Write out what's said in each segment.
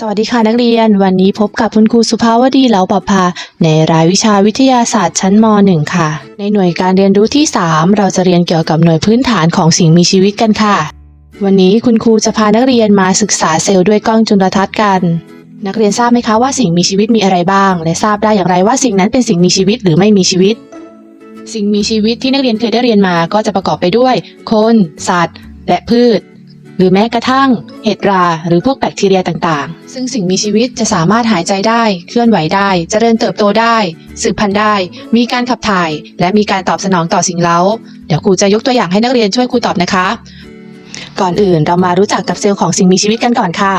สวัสดีค่ะนักเรียน วันนี้พบกับคุณครูสุภาวดีเหลาปภาในรายวิชาวิทยาศาสตร์ชั้นม .1 ค่ะ ในหน่วยการเรียนรู้ที่ 3 เราจะเรียนเกี่ยวกับหน่วยพื้นฐานของสิ่งมีชีวิตกันค่ะ วันนี้คุณครูจะพานักเรียนมาศึกษาเซลล์ด้วยกล้องจุลทรรศน์กัน นักเรียนทราบไหมคะว่าสิ่งมีชีวิตมีอะไรบ้าง และทราบได้อย่างไรว่าสิ่งนั้นเป็นสิ่งมีชีวิตหรือไม่มีชีวิต สิ่งมีชีวิตที่นักเรียนเคยได้เรียนมาก็จะประกอบไปด้วย คน สัตว์ และพืช หรือแม้กระทั่งเห็ดรา หรือพวกแบคทีเรียต่างๆ ซึ่งสิ่งมีชีวิตจะสามารถหายใจได้ เคลื่อนไหวได้ เจริญเติบโตได้ สืบพันธุ์ได้ มีการขับถ่าย และมีการตอบสนองต่อสิ่งเล้า เดี๋ยวครูจะยกตัวอย่างให้นักเรียนช่วยครูตอบนะคะ ก่อนอื่นเรามารู้จักกับเซลล์ของสิ่งมีชีวิตกันก่อนค่ะ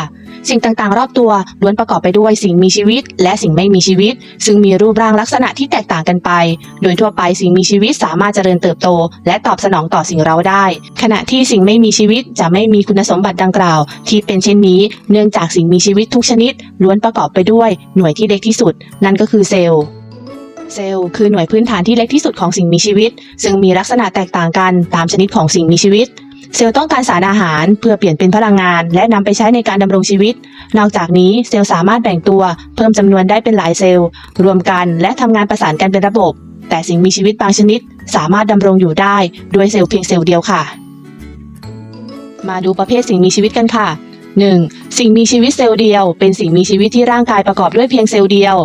สิ่งต่างๆ รอบตัวล้วนประกอบไปด้วยสิ่งมีชีวิต และสิ่งไม่มีชีวิต ซึ่งมีรูปร่างลักษณะที่แตกต่างกันไป โดยทั่วไปสิ่งมีชีวิตสามารถเจริญเติบโต และตอบสนองต่อสิ่งเร้าได้ ขณะที่สิ่งไม่มีชีวิตจะไม่มีคุณสมบัติดังกล่าว ที่เป็นเช่นนี้ เนื่องจากสิ่งมีชีวิตทุกชนิด ล้วนประกอบไปด้วยหน่วยที่เล็กที่สุด นั่นก็คือเซลล์เซลล์คือหน่วยพื้นฐานที่เล็กที่สุดของสิ่งมีชีวิต ซึ่งมีลักษณะแตกต่างกันตามชนิดของสิ่งมีชีวิต เซลล์ต้องการสารอาหารเพื่อเปลี่ยนเป็นพลังงาน และนำไปใช้ในการดำรงชีวิต นอกจากนี้เซลล์สามารถแบ่งตัว เพิ่มจำนวนได้เป็นหลายเซลล์ รวมกันและทำงานประสานกันเป็นระบบ แต่สิ่งมีชีวิตบางชนิด สามารถดำรงอยู่ได้ด้วยเซลล์เพียงเซลล์เดียวค่ะ มาดูประเภทสิ่งมีชีวิตกันค่ะ 1. สิ่งมีชีวิตเซลล์เดียว เป็นสิ่งมีชีวิตที่ร่างกายประกอบด้วยเพียงเซลล์เดียว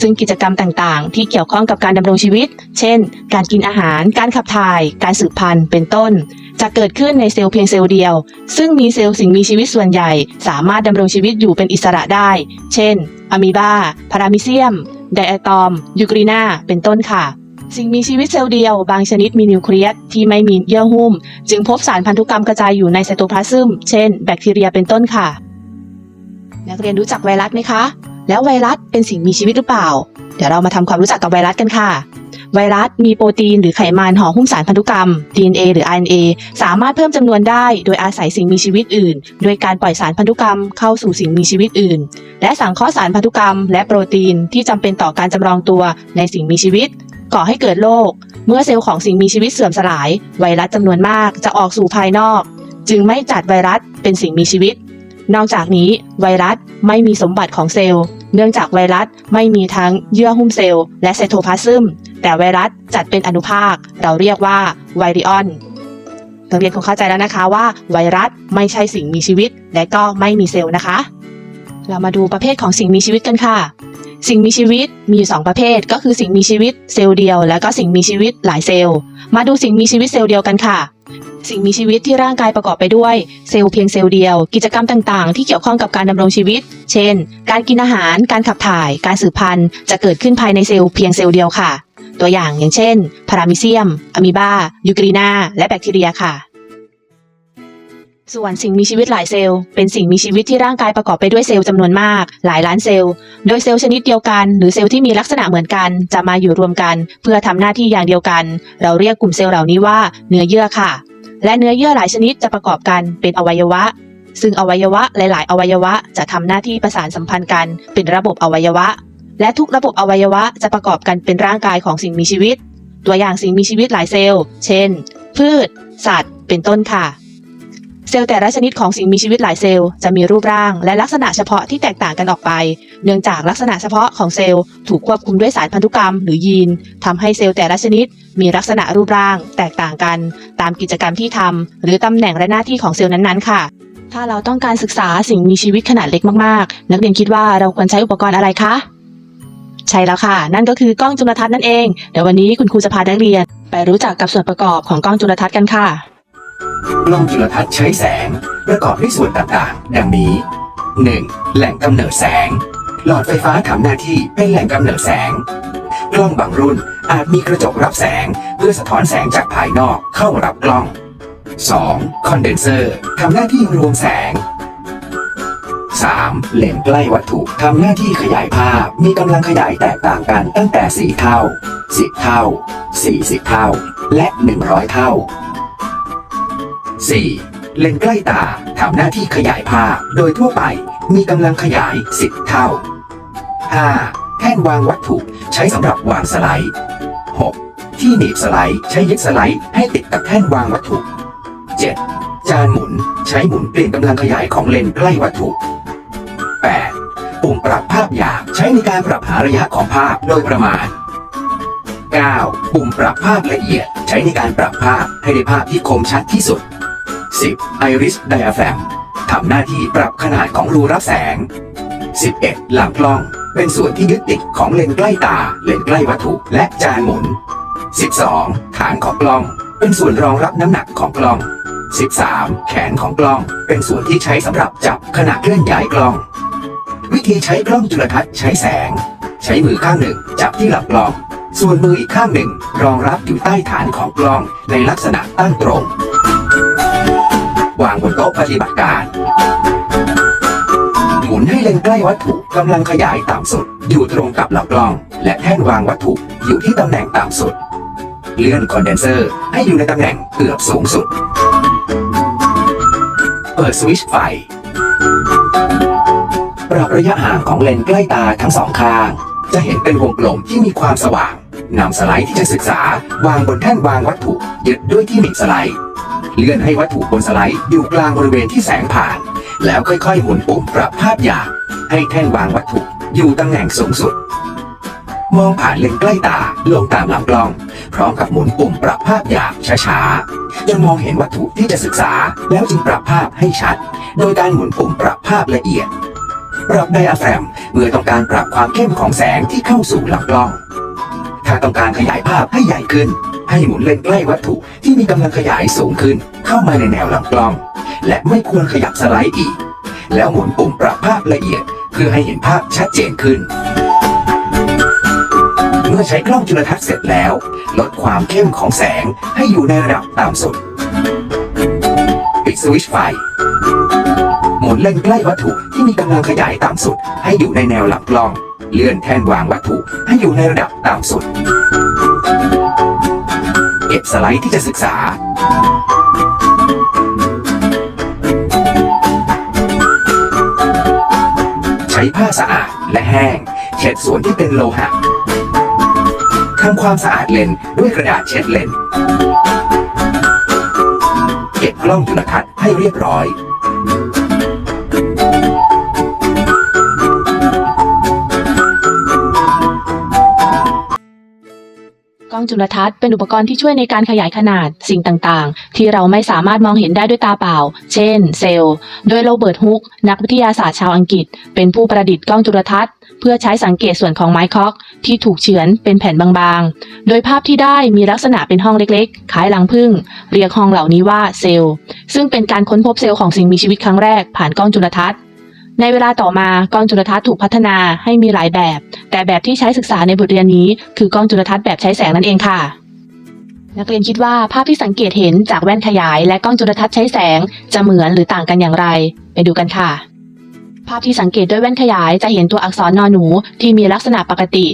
ซึ่งกิจกรรมต่างๆ ที่เกี่ยวข้องกับการดำรงชีวิต เช่น การกินอาหาร การขับถ่าย การสืบพันธุ์ เป็นต้น จะเกิดขึ้นในเซลล์เพียงเซลล์เดียว ซึ่งมีเซลล์สิ่งมีชีวิตส่วนใหญ่ สามารถดำรงชีวิตอยู่เป็นอิสระได้ เช่น อะมีบา พารามิเซียม ไดอะตอม ยูกรีนาเป็นต้นค่ะ สิ่งมีชีวิตเซลล์เดียว บางชนิดมีนิวเคลียสที่ไม่มีเยื่อหุ้ม จึงพบสารพันธุกรรมกระจายอยู่ในไซโตพลาซึม เช่น แบคทีเรียเป็นต้นค่ะ นักเรียนรู้จักไวรัสไหมคะ แล้วไวรัสเป็นสิ่งมีชีวิตหรือเปล่า เดี๋ยวเรามาทำความรู้จักกับไวรัสกันค่ะ ไวรัสมีโปรตีนหรือไขมันห่อหุ้มสารพันธุกรรม DNA หรือ RNA สามารถเพิ่มจำนวนได้ โดยอาศัยสิ่งมีชีวิตอื่น โดยการปล่อยสารพันธุกรรมเข้าสู่สิ่งมีชีวิตอื่น และสังเคราะห์สารพันธุกรรม และโปรตีนที่จำเป็นต่อการจำลองตัวในสิ่งมีชีวิต ก่อให้เกิดโรคเมื่อเซลล์ของสิ่งมีชีวิตเสื่อมสลาย ไวรัสจำนวนมากจะออกสู่ภายนอก จึงไม่จัดไวรัสเป็นสิ่งมีชีวิต นอกจากนี้ ไวรัสไม่มีสมบัติของเซลล์ เนื่องจากไวรัสไม่มีทั้งเยื่อหุ้มเซลล์และไซโทพลาซึม แต่ไวรัสจัดเป็นอนุภาค เราเรียกว่าไวริออนนักเรียนคงเข้าใจแล้วนะคะว่าไวรัสไม่ใช่สิ่งมีชีวิต และก็ไม่มีเซลล์นะคะ เรามาดูประเภทของสิ่งมีชีวิตกันค่ะ สิ่งมีชีวิตมีอยู่สองประเภท ก็คือสิ่งมีชีวิตเซลล์เดียว และก็สิ่งมีชีวิตหลายเซลล์ มาดูสิ่งมีชีวิตเซลล์เดียวกันค่ะ สิ่งมีชีวิตที่ร่างกายประกอบไปด้วยเซลล์เพียงเซลล์เดียว กิจกรรมต่างๆ ที่เกี่ยวข้องกับการดำรงชีวิต เช่น การกินอาหาร การขับถ่าย การสืบพันธุ์จะเกิดขึ้นภายในเซลล์เพียงเซลล์เดียวค่ะ ตัวอย่างอย่างเช่น พารามิเซียม อะมีบา ยูกรีนา และแบคทีเรียค่ะ ส่วนสิ่งมีชีวิตหลายเซลล์ เป็นสิ่งมีชีวิตที่ร่างกายประกอบไปด้วยเซลล์จำนวนมาก หลายล้านเซลล์ โดยเซลล์ชนิดเดียวกัน หรือเซลล์ที่มีลักษณะเหมือนกัน จะมาอยู่รวมกัน เพื่อทำหน้าที่อย่างเดียวกัน เราเรียกกลุ่มเซลล์เหล่านี้ว่าเนื้อเยื่อค่ะ และเนื้อเยื่อหลายชนิดจะประกอบกันเป็นอวัยวะ ซึ่งอวัยวะหลาย ๆ อวัยวะจะทำหน้าที่ประสานสัมพันธ์กันเป็นระบบอวัยวะ และทุกระบบอวัยวะจะประกอบกันเป็นร่างกายของสิ่งมีชีวิต ตัวอย่างสิ่งมีชีวิตหลายเซลล์ เช่น พืช สัตว์ เป็นต้นค่ะ ซลล์แต่ละชนิดของสิ่งมีชีวิตหลายเซลล์จะมีรูปร่าง และลักษณะเฉพาะที่แตกต่างกันออกไป เนื่องจากลักษณะเฉพาะของเซลล์ถูกควบคุมด้วยสารพันธุกรรม หรือยีนทำให้เซลล์แต่ละชนิด มีลักษณะรูปร่าง แตกต่างกัน ตามกิจกรรมที่ทำหรือตำแหน่งและหน้าที่ของเซลล์นั้นๆ ค่ะ ถ้าเราต้องการศึกษาสิ่งมีชีวิตขนาดเล็กมากๆ นักเรียนคิดว่าเราควรใช้อุปกรณ์อะไรคะใช่แล้วค่ะ นั่นก็คือกล้องจุลทรรศน์นั่นเองเดี๋ยววันนี้คุณครูจะพานักเรียน ไปรู้จักกับส่วนประกอบของกล้องจุลทรรศน์กันค่ะ กล้องจุลทรรศน์ใช้แสง ประกอบด้วยส่วนต่างๆ ดังนี้ 1. แหล่งกำเนิดแสง หลอดไฟฟ้าทำหน้าที่เป็นแหล่งกำเนิดแสง กล้องบางรุ่นอาจมีกระจกรับแสง เพื่อสะท้อนแสงจากภายนอกเข้ารับกล้อง 2. คอนเดนเซอร์ทำหน้าที่รวมแสง 3. เลนส์ใกล้วัตถุทำหน้าที่ขยายภาพ มีกำลังขยายแตกต่างกันตั้งแต่ 4 เท่า 10 เท่า 40 เท่า และ 100 เท่า 4. เลนส์ใกล้ตาทำหน้าที่ขยายภาพ โดยทั่วไปมีกำลังขยาย 10 เท่า 5. แท่นวางวัตถุใช้สำหรับวางสไลด์ 6. ที่หนีบสไลด์ใช้ยึดสไลด์ให้ติดกับแท่นวางวัตถุ 7. จานหมุนใช้หมุนเปลี่ยนกำลังขยายของเลนส์ใกล้วัตถุ 8. ปุ่มปรับภาพหยาบใช้ในการปรับหาระยะของภาพโดยประมาณ 9. ปุ่มปรับภาพละเอียด ใช้ในการปรับภาพให้ได้ภาพที่คมชัดที่สุด 10. Iris Diaphragm ทำหน้าที่ปรับขนาดของรูรับแสง 11. ลำกล้อง เป็นส่วนที่ยึดติดของเลนส์ใกล้ตา เลนส์ใกล้วัตถุและจานหมุน 12. ฐานของกล้อง เป็นส่วนรองรับน้ำหนักของกล้อง 13. แขนของกล้อง เป็นส่วนที่ใช้สำหรับจับขณะเคลื่อนย้ายกล้อง วิธีใช้กล้องจุลทรรศน์ใช้แสง ใช้มือข้างหนึ่งจับที่หลำกล้อง ส่วนมืออีกข้างหนึ่ง รองรับอยู่ใต้ฐานของกล้องในลักษณะตั้งตรง วางบนโต๊ะปฏิบัติการ หมุนให้เลนใกล้วัตถุกำลังขยายต่ำสุด อยู่ตรงกับลำกล้อง และแท่นวางวัตถุอยู่ที่ตำแหน่งต่ำสุด เลื่อนคอนเดนเซอร์ให้อยู่ในตำแหน่งเกือบสูงสุด เปิดสวิตช์ไฟ ปรับระยะห่างของเลนใกล้ตาทั้งสองข้าง จะเห็นเป็นวงกลมที่มีความสว่างนำสไลด์ที่จะศึกษาวางบนแท่นวางวัตถุยึดด้วยที่หนีบสไลด์ เลื่อนให้วัตถุบนสไลด์อยู่กลางบริเวณที่แสงผ่าน แล้วค่อยๆ หมุนปุ่มปรับภาพหยาบให้แท่นวางวัตถุอยู่ตำแหน่งสูงสุด มองผ่านเลนใกล้ตาลงตามลำกล้อง พร้อมกับหมุนปุ่มปรับภาพหยาบช้าๆจนมองเห็นวัตถุที่จะศึกษา แล้วจึงปรับภาพให้ชัด โดยการหมุนปุ่มปรับภาพละเอียด ปรับไดอะแฟรมเมื่อต้องการปรับความเข้มของแสงที่เข้าสู่ลำกล้อง ถ้าต้องการขยายภาพให้ใหญ่ขึ้น ให้หมุนเลนใกล้วัตถุที่มีกำลังขยายสูงขึ้น เข้ามาในแนวลำกล้อง และไม่ควรขยับสไลด์อีก แล้วหมุนปุ่มปรับภาพละเอียด เพื่อให้เห็นภาพชัดเจนขึ้น เมื่อใช้กล้องจุลทรรศน์เสร็จแล้ว ลดความเข้มของแสงให้อยู่ในระดับต่ำสุด ปิดสวิตช์ไฟหมุนเลนใกล้วัตถุที่มีกำลังขยายต่ำสุด ให้อยู่ในแนวลำกล้อง เลื่อนแท่นวางวัตถุให้อยู่ในระดับต่ำสุด ก็บสไลด์ที่จะศึกษา ใช้ผ้าสะอาดและแห้ง เช็ดส่วนที่เป็นโลหะทำความสะอาดเลนด้วยกระดาษเช็ดเลนเก็บกล้องจุลทรรศน์ให้เรียบร้อย องจุลทรรศน์เป็นอุปกรณ์ที่ช่วยในการขยายขนาดสิ่งต่างๆ ที่เราไม่สามารถมองเห็นได้ด้วยตาเปล่า เช่น เซลล์ โดยโรเบิร์ตฮุก นักวิทยาศาสตร์ชาวอังกฤษ เป็นผู้ประดิษฐ์กล้องจุลทรรศน์ เพื่อใช้สังเกตส่วนของไม้คอกที่ถูกเฉือนเป็นแผ่นบางๆ โดยภาพที่ได้มีลักษณะเป็นห้องเล็กๆ คล้ายรังผึ้งเรียกห้องเหล่านี้ว่าเซลล์ ซึ่งเป็นการค้นพบเซลล์ของสิ่งมีชีวิตครั้งแรกผ่านกล้องจุลทรรศน์ ในเวลาต่อมากล้องจุลทรรศน์ถูกพัฒนาให้มีหลายแบบ แต่แบบที่ใช้ศึกษาในบทเรียนนี้ คือกล้องจุลทรรศน์แบบใช้แสงนั่นเองค่ะ นักเรียนคิดว่าภาพที่สังเกตเห็นจากแว่นขยาย และกล้องจุลทรรศน์ใช้แสงจะเหมือนหรือต่างกันอย่างไร ไปดูกันค่ะ ภาพที่สังเกตด้วยแว่นขยายจะเห็นตัวอักษรนอหนูที่มีลักษณะปกติ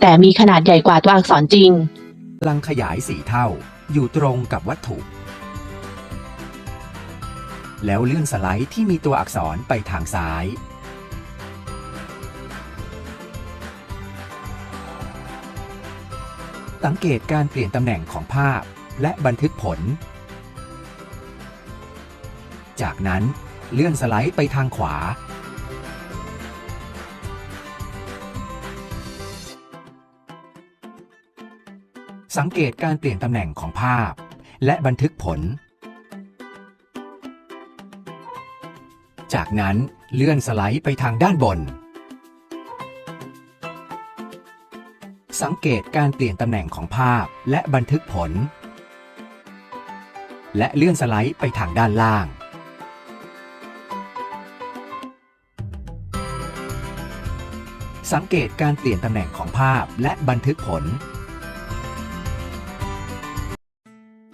แต่มีขนาดใหญ่กว่าตัวอักษรจริง พลังขยายสี่เท่า อยู่ตรงกับวัตถุ แล้วเลื่อนสไลด์ที่มีตัวอักษรไปทางซ้าย สังเกตการเปลี่ยนตำแหน่งของภาพและบันทึกผล จากนั้นเลื่อนสไลด์ไปทางขวา สังเกตการเปลี่ยนตำแหน่งของภาพและบันทึกผล จากนั้นเลื่อนสไลด์ไปทางด้านบน สังเกตการเปลี่ยนตำแหน่งของภาพและบันทึกผล และเลื่อนสไลด์ไปทางด้านล่าง สังเกตการเปลี่ยนตำแหน่งของภาพและบันทึกผล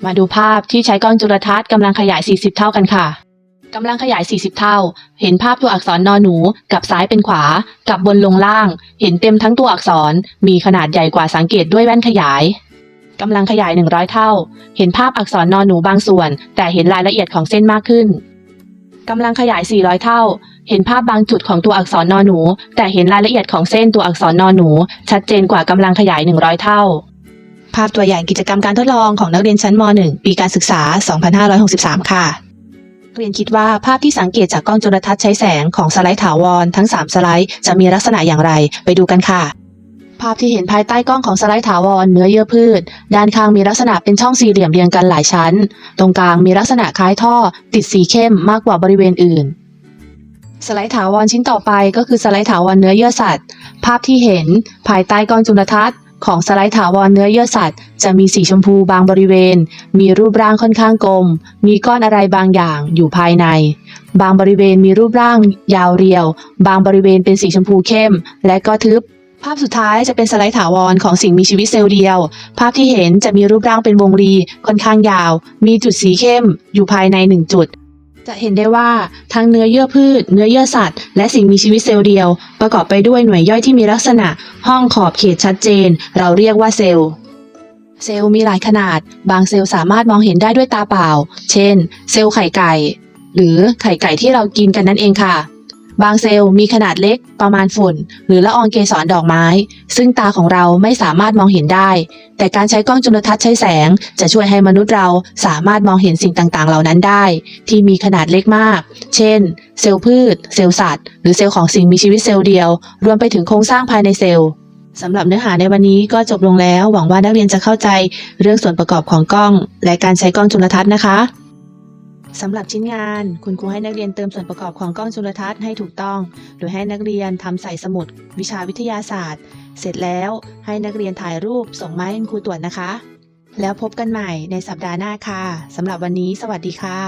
มาดูภาพที่ใช้กล้องจุลทรรศน์กำลังขยาย 40 เท่ากันค่ะ กำลังขยาย 40 เท่า เห็นภาพตัวอักษรนอหนูกับซ้ายเป็นขวา กับบนลงล่าง เห็นเต็มทั้งตัวอักษร มีขนาดใหญ่กว่าสังเกตด้วยแว่นขยายกำลังขยาย 100 เท่า เห็นภาพอักษรนอหนูบางส่วน แต่เห็นรายละเอียดของเส้นมากขึ้นกำลังขยาย 400 เท่า เห็นภาพบางจุดของตัวอักษรนอหนู แต่เห็นรายละเอียดของเส้นตัวอักษรนอหนู ชัดเจนกว่ากำลังขยาย 100 เท่า ภาพตัวอย่างกิจกรรมการทดลองของนักเรียนชั้นม .1 ปีการศึกษา 2563 ค่ะ เรียนคิดว่าภาพที่สังเกตจากกล้องจุลทรรศน์ใช้แสงของสไลด์ถาวรทั้ง 3 สไลด์จะมีลักษณะอย่างไร ไปดูกันค่ะ ภาพที่เห็นภายใต้กล้องของสไลด์ถาวรเนื้อเยื่อพืช ด้านข้างมีลักษณะเป็นช่องสี่เหลี่ยมเรียงกันหลายชั้น ตรงกลางมีลักษณะคล้ายท่อ ติดสีเข้มมากกว่าบริเวณอื่นสไลด์ถาวรชิ้นต่อไปก็คือสไลด์ถาวรเนื้อเยื่อสัตว์ ภาพที่เห็นภายใต้กล้องจุลทรรศน์ ของสไลด์ถาวรเนื้อเยื่อสัตว์ จะมีสีชมพูบางบริเวณ มีรูปร่างค่อนข้างกลม มีก้อนอะไรบางอย่างอยู่ภายใน บางบริเวณมีรูปร่างยาวเรียว บางบริเวณเป็นสีชมพูเข้ม และก็ทึบ ภาพสุดท้ายจะเป็นสไลด์ถาวรของสิ่งมีชีวิตเซลล์เดียว ภาพที่เห็นจะมีรูปร่างเป็นวงรีค่อนข้างยาว มีจุดสีเข้ม อยู่ภายในหนึ่งจุด จะเห็นได้ว่าทั้งเนื้อเยื่อพืช เนื้อเยื่อสัตว์ และสิ่งมีชีวิตเซลล์เดียว ประกอบไปด้วยหน่วยย่อยที่มีลักษณะ ห้องขอบเขตชัดเจน เราเรียกว่าเซลล์เซลล์มีหลายขนาด บางเซลล์สามารถมองเห็นได้ด้วยตาเปล่า เช่น เซลล์ไข่ไก่ หรือไข่ไก่ที่เรากินกันนั่นเองค่ะ บางเซลล์มีขนาดเล็กประมาณฝุ่น หรือละอองเกสรดอกไม้ ซึ่งตาของเราไม่สามารถมองเห็นได้ แต่การใช้กล้องจุลทรรศน์ใช้แสง จะช่วยให้มนุษย์เราสามารถมองเห็นสิ่งต่างๆ เหล่านั้นได้ ที่มีขนาดเล็กมาก เช่น เซลล์พืช เซลล์สัตว์ หรือเซลล์ของสิ่งมีชีวิตเซลล์เดียว รวมไปถึงโครงสร้างภายในเซลล์สำหรับเนื้อหาในวันนี้ก็จบลงแล้ว หวังว่านักเรียนจะเข้าใจเรื่องส่วนประกอบของกล้อง และการใช้กล้องจุลทรรศน์นะคะ สำหรับชิ้นงาน คุณครูให้นักเรียนเติมส่วนประกอบของกล้องจุลทรรศน์ให้ถูกต้อง โดยให้นักเรียนทำใส่สมุด วิชาวิทยาศาสตร์ เสร็จแล้วให้นักเรียนถ่ายรูปส่งมาให้คุณครูตรวจนะคะ แล้วพบกันใหม่ในสัปดาห์หน้าค่ะสำหรับวันนี้ สวัสดีค่ะ